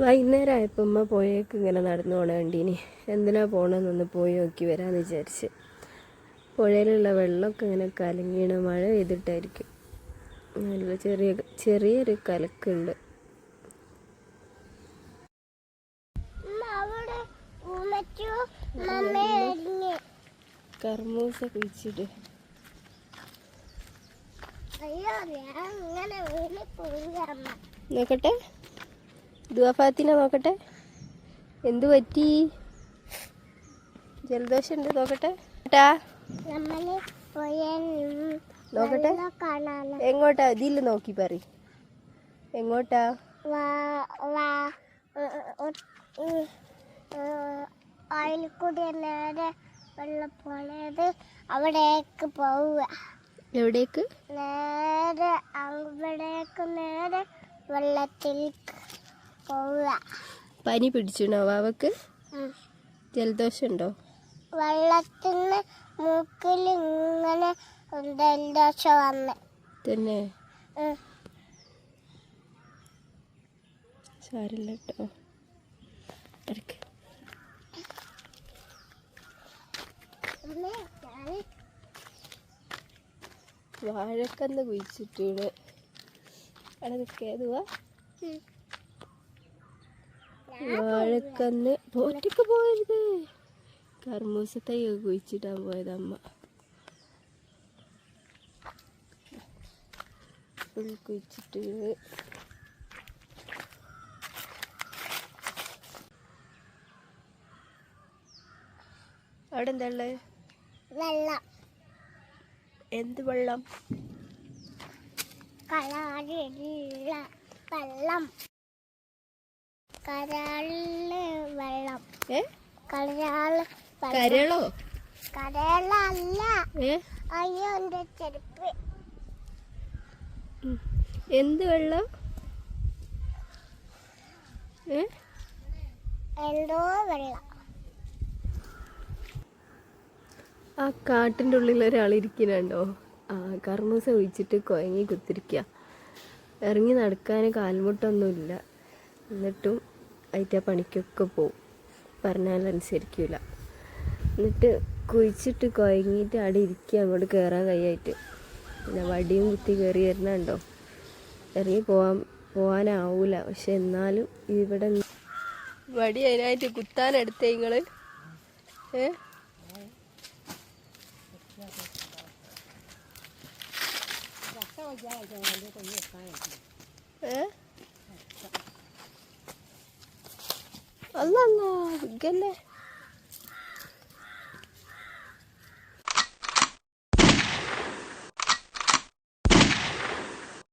വൈകുന്നേരം ആയപ്പോൾ ഉമ്മ പോയേക്ക് ഇങ്ങനെ നടന്നു പോണ വണ്ടീനി എന്തിനാ പോകണമെന്നൊന്ന് പോയി നോക്കി വരാമെന്ന് വിചാരിച്ച്. പുഴയിലുള്ള വെള്ളമൊക്കെ ഇങ്ങനെ കലങ്ങിയാണ് മഴ പെയ്തിട്ടായിരിക്കും. നല്ല ചെറിയ ചെറിയൊരു കലക്കുണ്ട്. കർമ്മൂസ കുഴിച്ചിട്ട് നോക്കട്ടെ. ദുവാഫാത്തിനെ നോക്കട്ടെ. എന്തു പറ്റി? ജലദോഷം ഉണ്ട് നോക്കട്ടെ. ട്ടാ. നോക്കട്ടെ. എങ്ങോട്ടാ? ഇതിൽ നോക്കി പറ എങ്ങോട്ടാ? നേരെ വെള്ളം അവിടേക്ക് പോവുക. എവിടേക്ക്? നേരെ അവിടേക്ക് നേരെ വെള്ളത്തിൽ പോവുക പനി പിടിച്ചു വാവക്ക്. ജലദോഷം ഉണ്ടോ വെള്ളത്തിന് മൂക്കിൽ ഇങ്ങനെ ജലദോഷം വന്ന്. തന്നെ. സാരില്ല കേട്ടോ. ഞാൻ വാഴക്കന്ന് കുഴിച്ചിട്ടുണ്ട് അവിടെ നിൽക്കേതുവാ. വാഴക്കന്ന്. പോറ്റൊക്കെ പോയത്. കർമ്മൂസ തൈ കുഴിച്ചിട്ടാൻ പോയത് അമ്മ. കുഴിച്ചിട്ട് അവിടെ എന്താ ഉള്ളത് വെള്ളം. എന്ത് വെള്ളം? കരാളിലുള്ള വെള്ളം. കരാളിൽ വെള്ളം. കരാൾ കരളോ? കരളല്ല. അയ്യോ എന്റെ ചെരുപ്പ്. എന്ത് വെള്ളം? എന്തോ വെള്ളം. ആ കാട്ടിന്റെ ഉള്ളിൽ ഒരാൾ ഇരിക്കുന്നുണ്ടോ? ആ കർമ്മൂസ ഒഴിച്ചിട്ട് കുഴങ്ങി കുത്തിരിക്കുക ഇറങ്ങി നടക്കാൻ കാൽമുട്ടൊന്നുമില്ല. എന്നിട്ടും അതിന്റെ പണിക്കൊക്കെ പോവും. പറഞ്ഞാൽ അനുസരിക്കില്ല എന്നിട്ട് കുഴിച്ചിട്ട് കുഴങ്ങിയിട്ട് അവിടെ ഇരിക്കുക അങ്ങോട്ട് കയറാൻ കഴിയായിട്ട് പിന്നെ വടിയും കുത്തി കയറി വരുന്നുണ്ടോ? ഇറങ്ങി പോവാൻ പോവാനാവൂല. പക്ഷെ എന്നാലും ഇവിടെ വടി അതിനായിട്ട് കുത്താനെടുത്തേ നിങ്ങൾ ഏ? ഏ? Allah Allah. Gele.